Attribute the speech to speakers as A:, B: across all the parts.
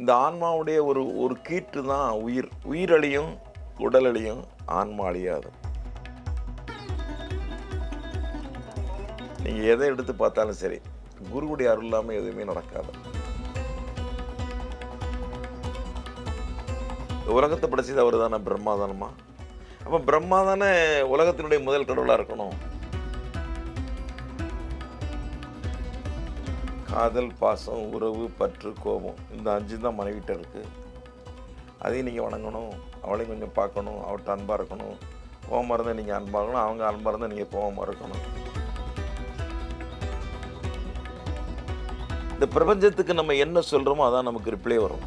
A: இந்த ஆன்மாவுடைய ஒரு ஒரு கீற்று தான் உயிர். உயிரழியும் உடலழியும் ஆன்மா அழியாது. நீங்கள் எதை எடுத்து பார்த்தாலும் சரி குருவுடைய அருள் இல்லாமல் எதுவுமே நடக்காது. உலகத்தை படைச்சது அவர் தானே பிரம்மா தானம்மா அப்போ பிரம்மா தானே உலகத்தினுடைய முதல் கடவுளாக இருக்கணும். காதல் பாசம் உறவு பற்று கோபம் இந்த அஞ்சு தான் மனைவிட்ட இருக்குது அதையும் நீங்கள் வணங்கணும் அவளையும் கொஞ்சம் பார்க்கணும் அவர்கிட்ட அன்பாக இருக்கணும். கோபமாக இருந்தால் நீங்கள் அன்பாக இருக்கணும் அவங்க அன்பாக இருந்தால் நீங்கள் கோபமாக இருக்கணும். இந்த பிரபஞ்சத்துக்கு நம்ம என்ன சொல்கிறோமோ அதான் நமக்கு ரிப்ளை வரும்.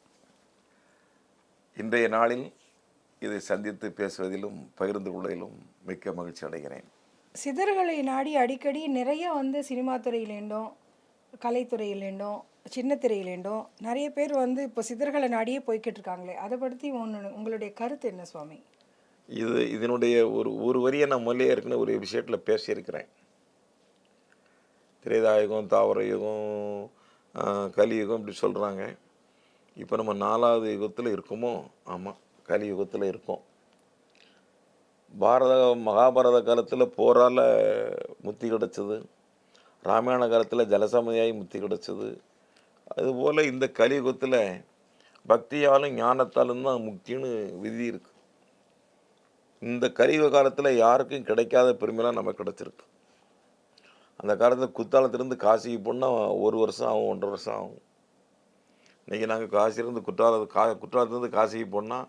A: இன்றைய நாளில் இதை சந்தித்து பேசுவதிலும் பகிர்ந்து கொள்வதிலும் மிக்க மகிழ்ச்சி அடைகிறேன்.
B: சிதறுகளை நாடி அடிக்கடி நிறைய வந்து சினிமா துறையிலேண்டும் கலைத்துறையிலேண்டும் சின்ன திரையிலேண்டும் நிறைய பேர் வந்து இப்போ சிதறுகளை நாடியே போய்கிட்டு இருக்காங்களே அதை பற்றி ஒன்று உங்களுடைய கருத்து என்ன சுவாமி?
A: இது இதனுடைய ஒரு ஒரு வரியை நான் முதலே ஏற்கனவே ஒரு விஷயத்தில் பேசியிருக்கிறேன். திரேதாயுகம் தாவர யுகம் கலியுகம் இப்படி சொல்கிறாங்க இப்போ நம்ம நாலாவது யுகத்தில் இருக்கோமோ? ஆமாம் கலியுகத்தில் இருக்கோம். பாரத மகாபாரத காலத்தில் போரால் முத்தி கிடச்சது. ராமாயண காலத்தில் ஜலசமதியாகி முத்தி கிடச்சது. அதுபோல் இந்த கலியுகத்தில் பக்தியாலும் ஞானத்தாலும் தான் முக்கியன்னு விதி இருக்கு. இந்த கலியுக காலத்தில் யாருக்கும் கிடைக்காத பெருமைலாம் நமக்கு கிடச்சிருக்கு. அந்த காலத்தில் குத்தாலத்திலேருந்து காசிக்கு போனால் ஒரு வருஷம் ஆகும் ஒன்றரை வருஷம் ஆகும். இன்றைக்கி நாங்கள் காசிலேருந்து குற்றால கா குற்றாலத்துலேருந்து காசிக்கு போனால்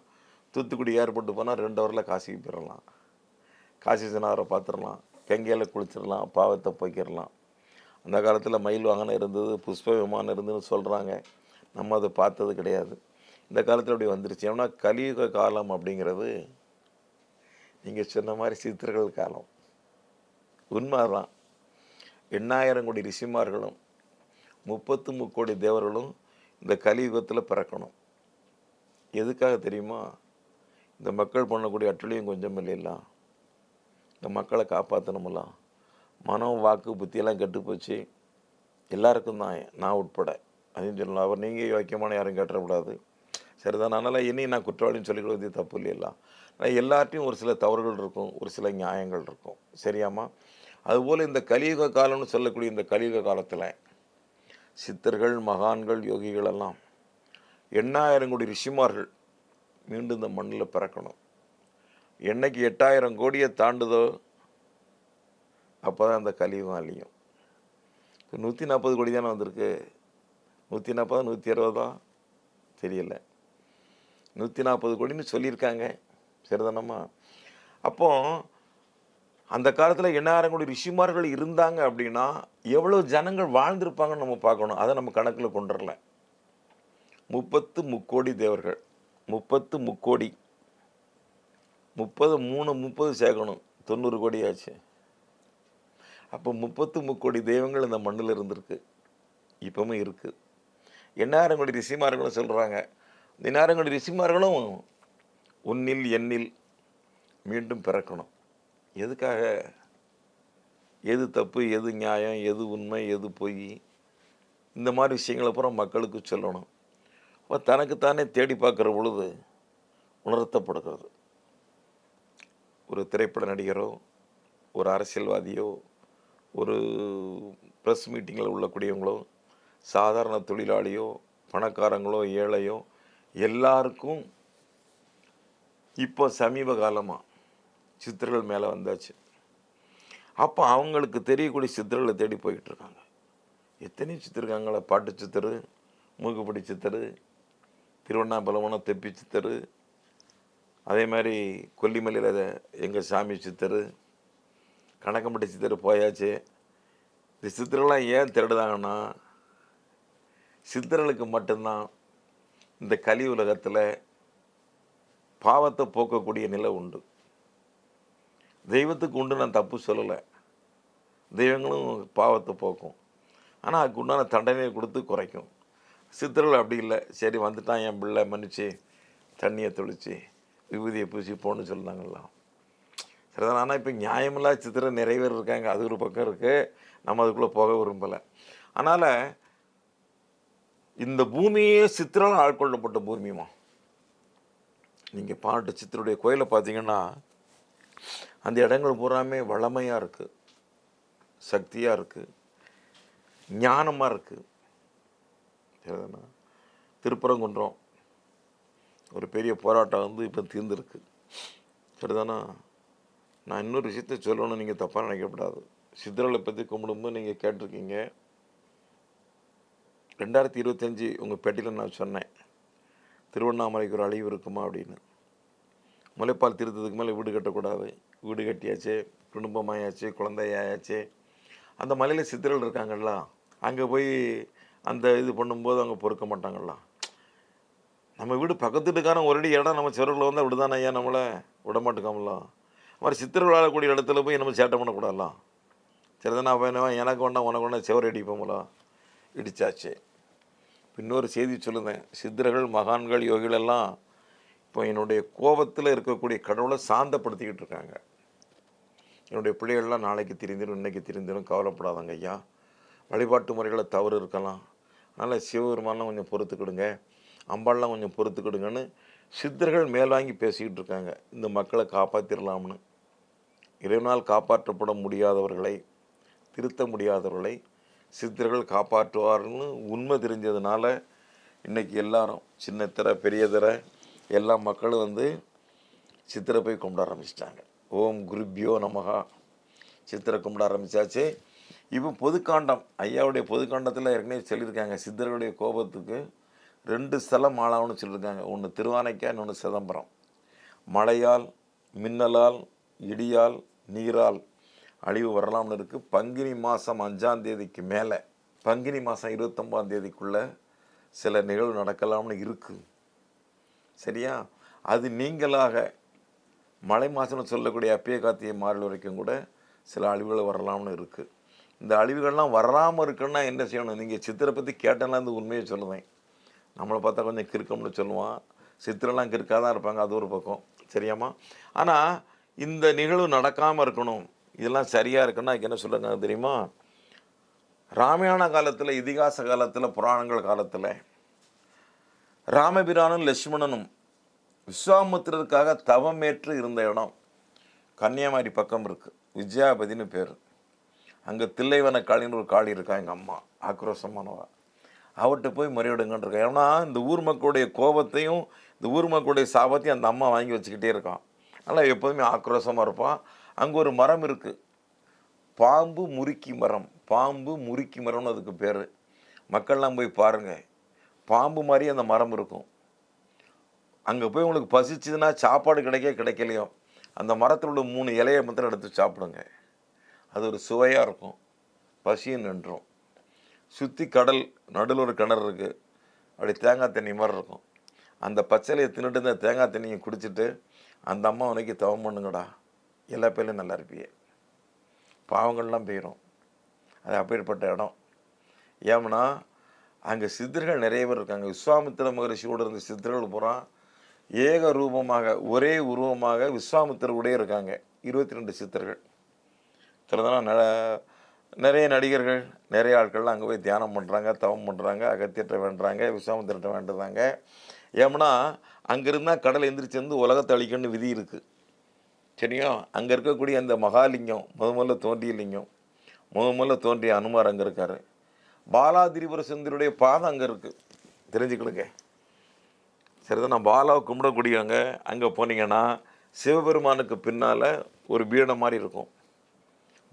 A: தூத்துக்குடி ஏர்போர்ட்டு போனால் ரெண்டு ஹவரில் காசிக்கு போயிடலாம் காசி சினாரை பார்த்துடலாம் கங்கையில் குளிச்சிடலாம் பாவத்தை போய்க்கிடலாம் அந்த காலத்தில் மயில் வாகனம் இருந்தது புஷ்ப விமானம் இருந்ததுன்னு சொல்கிறாங்க நம்ம அதை பார்த்தது கிடையாது. இந்த காலத்தில் அப்படி வந்துருச்சு. ஏன்னா கலியுக காலம் அப்படிங்கிறது நீங்கள் சொன்ன மாதிரி சித்திரர்கள் காலம். உண்மை தான் எண்ணாயிரம் கோடி ரிஷிமார்களும் முப்பத்து முக்கோடி தேவர்களும் இந்த கலியுகத்தில் பிறக்கணும். எதுக்காக தெரியுமா? இந்த மக்கள் பண்ணக்கூடிய அட்டுழியும் கொஞ்சம் இல்லைல்ல இந்த மக்களை காப்பாற்றணுமெல்லாம் மனம் வாக்கு புத்தியெல்லாம் கெட்டு போச்சு எல்லாருக்கும் தான் நான் உட்பட. அதையும் சொல்லலாம். அவர் நீங்கள் யோக்கியமான யாரும் கேட்டக்கூடாது. சரிதான். அதனால் இனி நான் குற்றவாளின்னு சொல்லிக் கொடுத்தது தப்பு இல்லையெல்லாம். ஆனால் எல்லார்ட்டையும் ஒரு சில தவறுகள் இருக்கும். ஒரு சில நியாயங்கள் இருக்கும். சரியாம்மா? அதுபோல் இந்த கலியுக காலம்னு சொல்லக்கூடிய இந்த கலியுக காலத்தில் சித்தர்கள் மகான்கள் யோகிகள் எல்லாம் எண்ணாயிரம் கோடி ரிஷிமார்கள் மீண்டும் இந்த மண்ணில் பிறக்கணும். என்னைக்கு எட்டாயிரம் கோடியை தாண்டுதோ அப்போ தான் அந்த கலியுகம் அழியும். இப்போ நூற்றி நாற்பது கோடி தானே வந்திருக்கு. நூற்றி நாற்பதா நூற்றி அறுபதா? தெரியல. நூற்றி நாற்பது கோடின்னு சொல்லியிருக்காங்க. சரிதானம்மா? அப்போது அந்த காலத்தில் எண்ணாயிரம் கோடி ரிஷிமார்கள் இருந்தாங்க அப்படின்னா எவ்வளோ ஜனங்கள் வாழ்ந்திருப்பாங்கன்னு நம்ம பார்க்கணும். அதை நம்ம கணக்கில் கொண்டுடல முப்பத்து முக்கோடி தேவர்கள். முப்பத்து முக்கோடி. முப்பது மூணு முப்பது சேர்க்கணும். தொண்ணூறு கோடி ஆச்சு. அப்போ முப்பத்து முக்கோடி தெய்வங்கள் இந்த மண்ணில் இருந்திருக்கு. இப்போவும் இருக்குது எண்ணாயிரம் கோடி ரிஷிமார்களும் சொல்கிறாங்க இந்த எண்ணாயிரம் கோடி ரிஷிமார்களும் உன்னில் எண்ணில் மீண்டும் பிறக்கணும். எதுக்காக? எது தப்பு எது நியாயம் எது உண்மை எது பொய்? இந்த மாதிரி விஷயங்களை பூரா மக்களுக்கு சொல்லணும். அப்போ தனக்குத்தானே தேடி பார்க்குற பொழுது உணர்த்தப்படுகிறது. ஒரு திரைப்பட நடிகரோ ஒரு அரசியல்வாதியோ ஒரு ப்ரெஸ் மீட்டிங்கில் உள்ளக்கூடியவங்களோ சாதாரண தொழிலாளியோ பணக்காரங்களோ ஏழையோ எல்லாருக்கும் இப்போ சமீப காலமாக சித்தர்கள் மேலே வந்தாச்சு. அப்போ அவங்களுக்கு தெரியக்கூடிய சித்தர்களை தேடி போய்கிட்டு இருக்காங்க. எத்தனை சித்தர் பாட்டு சித்தர் மூக்குப்படி சித்தர் திருவண்ணாமலை தெப்பி சித்தர் அதே மாதிரி கொல்லிமலையில் எங்கள் சாமி சித்தர் கணக்கம்பட்டி சித்தர் போயாச்சு. இந்த சித்தரெல்லாம் ஏன் திருடுதாங்கன்னா சித்தர்களுக்கு மட்டும்தான் இந்த கலி உலகத்தில் பாவத்தை போக்கக்கூடிய நிலை உண்டு. தெய்வத்துக்கு உண்டு நான் தப்பு சொல்லலை. தெய்வங்களும் பாவத்தை போக்கும். ஆனால் அதுக்கு உண்டான தண்டனையை கொடுத்து குறைக்கும். சித்தர்கள் அப்படி இல்லை. சரி வந்துட்டான் என் பிள்ளை மன்னிச்சு. தண்ணியை தொளித்து விபூதியை பூசி போன்னு சொன்னாங்களாம் சரிதான் ஆனால் இப்போ நியாயமில்லா சித்திரம் நிறைய பேர் இருக்காங்க. அது ஒரு பக்கம் இருக்குது நம்ம அதுக்குள்ளே போக விரும்பலை. அதனால் இந்த பூமியே சித்திரால் ஆட்கொள்ளப்பட்ட பூமியுமா நீங்கள் பாட்டு சித்தருடைய கோயிலை பார்த்தீங்கன்னா அந்த இடங்கள் பூராமே வளமையாக இருக்குது சக்தியாக இருக்குது ஞானமாக இருக்குது சரிதானா திருப்பரங்குன்றம் ஒரு பெரிய போராட்டம் வந்து இப்போ தீர்ந்துருக்கு. சரிதானா? நான் இன்னொரு விஷயத்த சொல்லணும்னு நீங்கள் தப்பாக நினைக்கக்கூடாது சித்தர்களை பற்றி கும்பிடும்போது நீங்கள் கேட்டிருக்கீங்க. ரெண்டாயிரத்தி இருபத்தஞ்சி உங்கள் பேட்டியில் நான் சொன்னேன். திருவண்ணாமலைக்கு ஒரு அழிவு இருக்குமா அப்படின்னு. முளைப்பால் திருத்தத்துக்கு மேலே வீடு கட்டக்கூடாது. வீடு கட்டியாச்சு குடும்பமாயாச்சு குழந்தையாயாச்சு. அந்த மலையில் சித்திரல் இருக்காங்கல்ல அங்கே போய் அந்த இது பண்ணும்போது அவங்க பொறுக்க மாட்டாங்கல்ல நம்ம வீடு பக்கத்து வீட்டுக்காரன் ஒரு அடி இடம் நம்ம சிவரில் வந்தால் விடுதானே ஐயா நம்மளை? விட மாட்டேங்காமலாம் மாதிரி சித்திரை விளையாடக்கூடிய இடத்துல போய் நம்ம சேட்டை பண்ணக்கூடாதுலாம் சரிதானே அப்போ என்ன எனக்கு வேண்டாம் உனக்கு வேண்டாம் சிவர் அடிப்போம்ல இடிச்சாச்சு. இன்னொரு செய்தி சொல்லுதேன் சித்திரர்கள் மகான்கள் யோகிகள் எல்லாம் இப்போ என்னுடைய கோபத்தில் இருக்கக்கூடிய கடவுளை சாந்தப்படுத்திக்கிட்டு இருக்காங்க. என்னுடைய பிள்ளைகள்லாம் நாளைக்கு திரிந்திடும் இன்றைக்கி திரிந்திடும் கவலைப்படாதங்க ஐயா. வழிபாட்டு முறைகளை தவறு இருக்கலாம். அதனால் சிவபெருமானெலாம் கொஞ்சம் பொறுத்துக்கிடுங்க. அம்பாள்லாம் கொஞ்சம் பொறுத்துக்கிடுங்கன்னு சித்தர்கள் மேல் வாங்கி பேசிக்கிட்டு இருக்காங்க. இந்த மக்களை காப்பாற்றிடலாம்னு இறைவனால் காப்பாற்றப்பட முடியாதவர்களை திருத்த முடியாதவர்களை சித்தர்கள் காப்பாற்றுவார்னு உண்மை தெரிஞ்சதுனால இன்னைக்கு எல்லாரும் சின்ன திரை பெரிய திரை எல்லா மக்களும் வந்து சித்திரை போய் கும்பிட ஆரம்பிச்சிட்டாங்க. ஓம் குருப்யோ நமகா சித்திரை கும்பிட ஆரம்பிச்சாச்சு. இப்போ பொதுக்காண்டம் ஐயாவுடைய பொதுக்காண்டத்தில் ஏற்கனவே சொல்லியிருக்காங்க சித்தர்களுடைய கோபத்துக்கு ரெண்டு ஸ்தலம் ஆளாகணும்னு சொல்லியிருக்காங்க. ஒன்று திருவானைக்கா இன்னொன்று சிதம்பரம். மழையால் மின்னலால் இடியால் நீரால் அழிவு வரலாம்னு இருக்குது பங்குனி மாதம் அஞ்சாம் தேதிக்கு மேலே பங்குனி மாதம் இருபத்தொம்பாந்தேதிக்குள்ளே சில நிகழ்வு நடக்கலாம்னு இருக்குது சரியா? அது நீங்களாக மழை மாதம்னு சொல்லக்கூடிய அப்பய காத்திய மாறல் வரைக்கும் கூட சில அழிவுகள் வரலாம்னு இருக்குது இந்த அழிவுகள்லாம் வராமல் இருக்குன்னா என்ன செய்யணும்? நீங்கள் சித்திரை பற்றி கேட்டேன்னா இந்த உண்மையை சொல்லுவேன். நம்மளை பார்த்தா கொஞ்சம் கிறுக்கம்னு சொல்லுவான். சித்திரெல்லாம் கிறுக்காக தான் இருப்பாங்க அது ஒரு பக்கம். சரியாம்மா? ஆனால் இந்த நிகழ்வு நடக்காமல் இருக்கணும். இதெல்லாம் சரியாக இருக்குன்னா என்ன சொல்லுங்க தெரியுமா? ராமாயண காலத்தில் இதிகாச காலத்தில் புராணங்கள் காலத்தில் ராமபிரானும் லட்சுமணனும் விஸ்வாமித்திரருக்காக தவமேற்று இருந்த இடம் கன்னியாகுமரி பக்கம் இருக்குது விஜயாபதினு பேர். அங்கே தில்லைவன காளின்னு ஒரு காளி இருக்கா எங்கள் அம்மா. ஆக்ரோஷமானவா. அவர்கிட்ட போய் முறையிடுங்கன்னு இருக்கா. ஏன்னா இந்த ஊர் மக்களுடைய கோபத்தையும் இந்த ஊர் மக்களுடைய சாபத்தையும் அந்த அம்மா வாங்கி வச்சுக்கிட்டே இருக்கான். அதனால் எப்போதுமே ஆக்ரோஷமாக இருப்பான். அங்கே ஒரு மரம் இருக்குது பாம்பு முறுக்கி மரம். பாம்பு முறுக்கி மரம்னு அதுக்கு பேர். மக்கள்லாம் போய் பாருங்கள் பாம்பு மாதிரி அந்த மரம் இருக்கும். அங்கே போய் உங்களுக்கு பசிச்சுதுன்னா சாப்பாடு கிடைக்க கிடைக்கலையோ? அந்த மரத்தில் உள்ள மூணு இலையை மாத்திரம் எடுத்து சாப்பிடுங்க. அது ஒரு சுவையாக இருக்கும். பசியும் நின்றும். சுற்றி கடல் நடுவில் ஒரு கிணறு இருக்குது அப்படி தேங்காய் தண்ணி மாதிரி இருக்கும். அந்த பச்சளையை தின்னுட்டு இந்த தேங்காய் தண்ணியை குடிச்சிட்டு அந்த அம்மா உனக்கு தவம் பண்ணுங்கடா. எல்லா பேர்லையும் நல்லா இருப்பியே. பாவங்கள்லாம் போயிடும் அது அப்பேற்பட்ட இடம். ஏம்னா அங்கே சித்தர்கள் நிறைய பேர் இருக்காங்க. விஸ்வாமித்திர மகரிஷியோடு இருந்த சித்தர்கள் பூரா ஏக ரூபமாக ஒரே உருவமாக விஸ்வாமித்திரவுடைய இருக்காங்க. இருபத்தி ரெண்டு சித்தர்கள். திறந்தனா ந நிறைய நடிகர்கள் நிறைய ஆட்கள்லாம் அங்கே போய் தியானம் பண்ணுறாங்க தவம் பண்ணுறாங்க அகத்தியற்ற வேண்டுறாங்க விஸ்வாமித்திரட்ட வேண்டுறாங்க. ஏம்னா அங்கே இருந்தால் கடல் எந்திரிச்சு வந்து உலகத்தை அழிக்கணும்னு விதி இருக்குது சரியா? அங்கே இருக்கக்கூடிய அந்த மகாலிங்கம் முத முதல்ல தோன்றிய லிங்கம் முத முதல்ல தோன்றிய அனுமார் அங்கே இருக்கார். பாலா திரிபுர சுந்தருடைய பாதம் அங்கே இருக்குது தெரிஞ்சுக்கிடுங்க சரிதான் நான் பாலாவை கும்பிடக்கூடியவங்க அங்கே போனீங்கன்னா சிவபெருமானுக்கு பின்னால் ஒரு பீடம் மாதிரி இருக்கும்.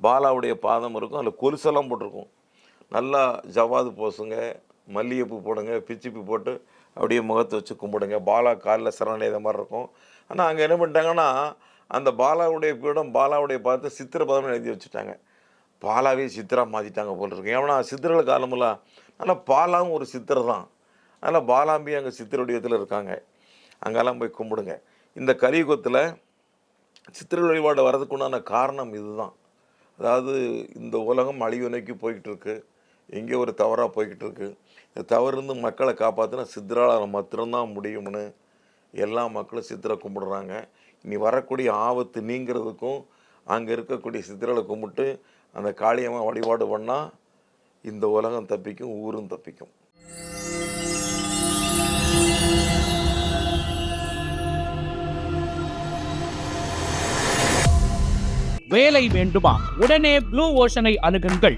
A: பாலாவுடைய பாதம் இருக்கும் அதில் கொலுசெல்லாம் போட்டிருக்கும். நல்லா ஜவாது போசுங்க மல்லிகைப்பூ போடுங்க பிச்சிப்பூ போட்டு அப்படியே முகத்தை வச்சு கும்பிடுங்க. பாலா காலில் சரணடைத மாதிரி இருக்கும். ஆனால் அங்கே என்ன பண்ணிட்டாங்கன்னா அந்த பாலாவுடைய பீடம் பாலாவுடைய பார்த்து சித்திர பதம் எழுதி வச்சுட்டாங்க. பாலாவே சித்திரா மாற்றிட்டாங்க போல் இருக்கு. ஏன்னா சித்திரர்கள் காலமெல்லாம் நல்லா பாலாவும் ஒரு சித்திரை தான். அதனால் பாலாம்பி அங்கே சித்திர வடிவத்தில் இருக்காங்க. அங்கெல்லாம் போய் கும்பிடுங்க. இந்த கலியுகத்தில் சித்திர வழிபாடு வரதுக்கு உண்டான காரணம் இதுதான். அதாவது இந்த உலகம் அழிவு நோக்கி போய்கிட்டு இருக்கு. எங்கேயோ ஒரு தவறாக போய்கிட்டு இருக்கு. இந்த தவறுந்து மக்களை காப்பாற்றினா சித்திரால் மாத்திரம்தான் முடியும்னு எல்லா மக்களும் சித்திரை கும்பிடுறாங்க. இனி வரக்கூடிய ஆபத்து நீங்கிறதுக்கும் அங்கே இருக்கக்கூடிய சித்திரலை கும்பிட்டு அந்த காளியம்மா வழிபாடு பண்ணால் இந்த உலகம் தப்பிக்கும் ஊரும் தப்பிக்கும்.
C: வேலை வேண்டுமா? உடனே ப்ளூ ஓஷனை அணுகுங்கள்.